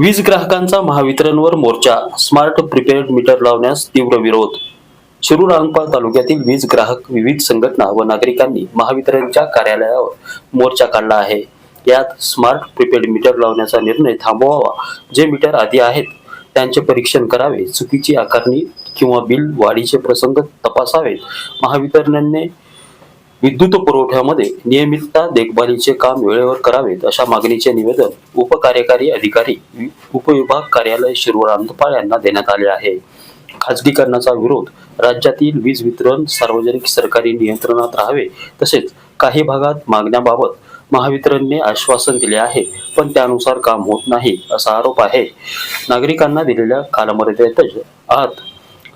वीज ग्राहकांचा महावितरणवर मोर्चा स्मार्ट प्रिपेड मीटर लावण्यास तीव्र विरोध. शिरूर रांगपाळ तालुक्यातील वीज ग्राहक विविध संघटना व नागरिकांनी महावितरणच्या कार्यालयावर मोर्चा काढला आहे. यात स्मार्ट प्रिपेड मीटर लावण्याचा निर्णय थांबवावा जे मीटर आधी आहेत त्यांचे परीक्षण करावे चुकीची आकारणी किंवा बिल वाढीचे प्रसंग तपासावेत. महावितरणने विद्युत पुरवठ्यामध्ये नियमितता देखभालीचे काम वेळेवर करावेत अशा मागणीचे निवेदन उपकार्यकारी अधिकारी उपविभाग कार्यालय शिरूर यांना देण्यात आले आहे. खाजगीकरणाचा विरोध राज्यातील वीज वितरण सार्वजनिक सरकारी नियंत्रणात राहावे तसेच काही भागात मागण्याबाबत महावितरणने आश्वासन दिले आहे पण त्यानुसार काम होत नाही असा आरोप आहे. नागरिकांना दिलेल्या कालमर्यादेतच आत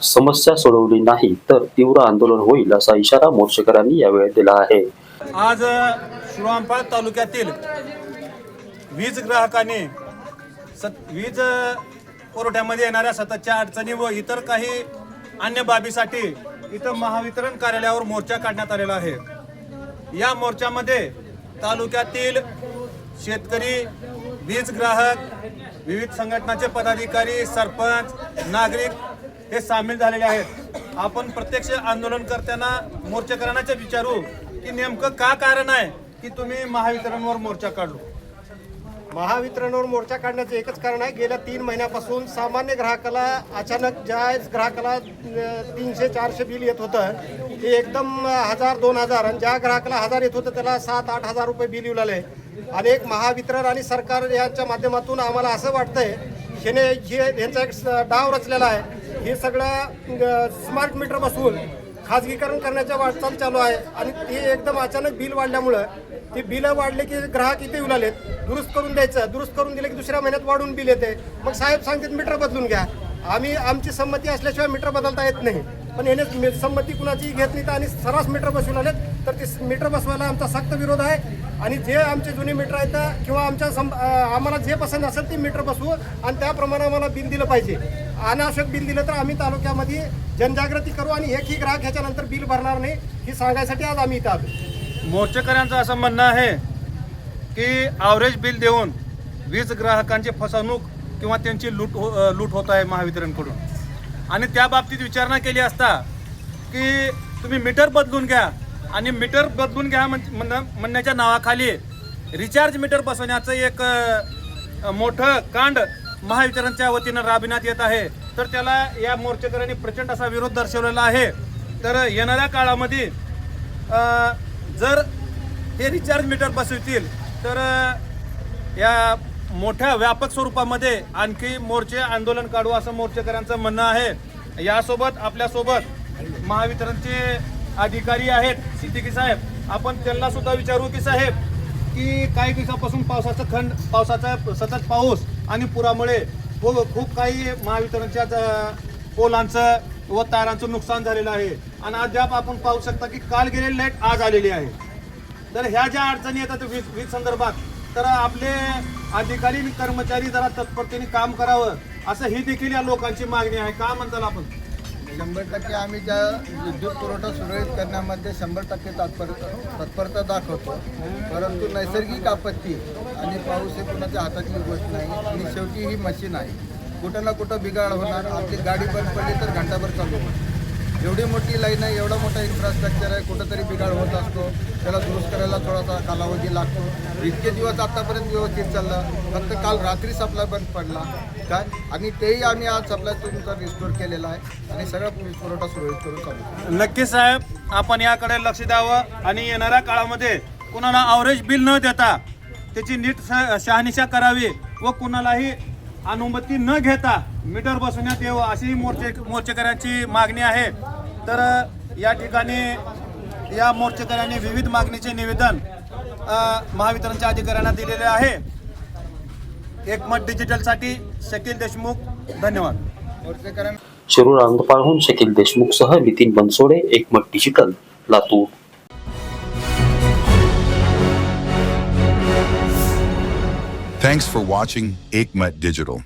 समस्या सोडवली नाही तर तीव्र आंदोलन होईल असा इशारा मोर्चेकरांनी यावेळी दिला आहे. आज शिरोंपाळ तालुक्यातील वीज ग्राहकांनी सत वीज पुरवठ्यामध्ये येणाऱ्या सततच्या अडचणी व इतर काही अन्य बाबीसाठी इथं महावितरण कार्यालयावर मोर्चा काढण्यात आलेला आहे. या मोर्चामध्ये तालुक्यातील शेतकरी वीज ग्राहक विविध संघटनाचे पदाधिकारी सरपंच नागरिक हे सामील झालेले आहेत. आपण प्रत्यक्ष आंदोलनकर्त्यांना करताना मोर्चेकरांनाच विचारू की नेमकं का कारण आहे की तुम्ही महावितरणवर मोर्चा काढलो? महावितरणवर मोर्चा काढण्याचं एकच कारण आहे. गेल्या तीन महिन्यापासून सामान्य ग्राहकाला अचानक ज्या ग्राहकाला तीनशे चारशे बिल येत होतं ते एकदम हजार दोन हजार आणि ज्या ग्राहकाला हजार येत होतं त्याला सात आठ हजार रुपये बिल येऊ लागले. आणि एक महावितरण आणि सरकार यांच्या माध्यमातून आम्हाला असं वाटतंय ह्याने हे यांचा एक स- डाव रचलेला आहे. हे सगळं स्मार्ट मीटर बसवून खाजगीकरण करण्याच्या वाटचाल चालू आहे. आणि ते एकदम अचानक बिल वाढल्यामुळं ते बिल वाढले की ग्राहक इथे येऊ लागलेत. दुरुस्त करून द्यायचं दुरुस्त करून दिलं की दुसऱ्या महिन्यात वाढून बिल येते. मग साहेब सांगतात मीटर बदलून घ्या. आम्ही आमची संमती असल्याशिवाय मीटर बदलता येत नाही. पण याने मी- संमती कुणाची घेत नाही तर आणि सर्रास मीटर बसवून आलेत तर ते मीटर बसवायला आमचा सक्त विरोध आहे. आणि जे आमचे जुने मीटर आहेत किंवा आमच्या सं- आम्हाला जे पसंत असेल ते मीटर बसवू आणि त्याप्रमाणे आम्हाला बिल दिलं पाहिजे. अनावश्यक बिल दिलं तर आम्ही तालुक्यामध्ये जनजागृती करू आणि एकही ग्राहक ह्याच्यानंतर बिल भरणार नाही ही सांगायसाठी आज आम्ही इथं आलो. मोर्चेकऱ्यांचं असं म्हणणं आहे की ॲव्हरेज बिल देऊन वीज ग्राहकांची फसवणूक किंवा त्यांची लूट हो लूट होत आहे महावितरणकडून. आणि त्या बाबतीत विचारणा केली असता की तुम्ही मीटर बदलून घ्या आणि मीटर बदलून घ्या म्हण- म्हण- म्हणण्याच्या नावाखाली रिचार्ज मीटर बसवण्याचं एक मोठं कांड महावितरणच्या वतीनं राबविण्यात येत आहे. तर त्याला या मोर्चेकऱ्यांनी प्रचंड असा विरोध दर्शवलेला आहे. तर येणाऱ्या काळामध्ये जर हे रिचार्ज मीटर बसवतील तर या मोठ्या व्यापक स्वरूपामध्ये आणखी मोर्चे आंदोलन काढू असं मोर्चेकऱ्यांचं म्हणणं आहे. यासोबत आपल्यासोबत महावितरणचे अधिकारी आहेत सिद्दीकी साहेब. आपण त्यांना सुद्धा विचारू की साहेब की काही दिवसापासून पावसाचं खंड पावसाचा सतत पाऊस आणि पुरामुळे खूप खूप काही महावितरणच्या पोलांचं व तारांचं नुकसान झालेलं आहे. आणि अद्याप आपण पाहू शकता की काल गेलेली लाइट आज आलेली आहे. तर ह्या ज्या अडचणी येतात वीज वीज संदर्भात तर आपले अधिकारी कर्मचारी जरा तत्परतेने काम करावं असं ही देखील या लोकांची मागणी आहे. का म्हणताल आपण? शंभर टक्के आम्ही ज्या विद्युत पुरवठा सुरळीत करण्यामध्ये शंभर टक्के तत्पर तत्परता दाखवतो. परंतु नैसर्गिक आपत्ती आणि पाऊस हे कुणाच्या हातातली गोष्ट नाही आणि शेवटी ही मशीन आहे. कुठं ना कुठं बिघाड होणार. आपली गाडी बंद पडली तर घंटाभर चालू होणार. एवढी मोठी लाईन आहे एवढा मोठा इन्फ्रास्ट्रक्चर आहे कुठंतरी बिघाड होत असतो. त्याला दुरुस्त करायला थोडासा कालावधी लागतो. इतके दिवस आतापर्यंत व्यवस्थित चाललं. फक्त काल रात्री सप्लाय बंद पडला. काय? आणि तेही आम्ही आज सप्लाय तुमचा रिस्टोर केलेला आहे. आणि सगळा वीज पुरवठा सुरळीत करून चालू नक्की साहेब आपण याकडे लक्ष द्यावं आणि येणाऱ्या काळामध्ये कुणाला अवरेज बिल न देता त्याची नीट स- शहानिशा करावी व कुणालाही अनुमती न घेता मीटर बसवण्यात यावं अशी मोर्चे मोर्चेकऱ्यांची मागणी आहे. तर या ठिकाणी या मोर्चेकऱ्यांनी विविध मागणीचे निवेदन महावितरणच्या अधिकाऱ्यांना दिलेले आहे. एकमत डिजिटलसाठी शकील देशमुख धन्यवाद. Shirur अंधपाळहून Shakeel देशमुखसह Nitin Bansode Ekmat digital Latur. Thanks for watching Aikmat Digital.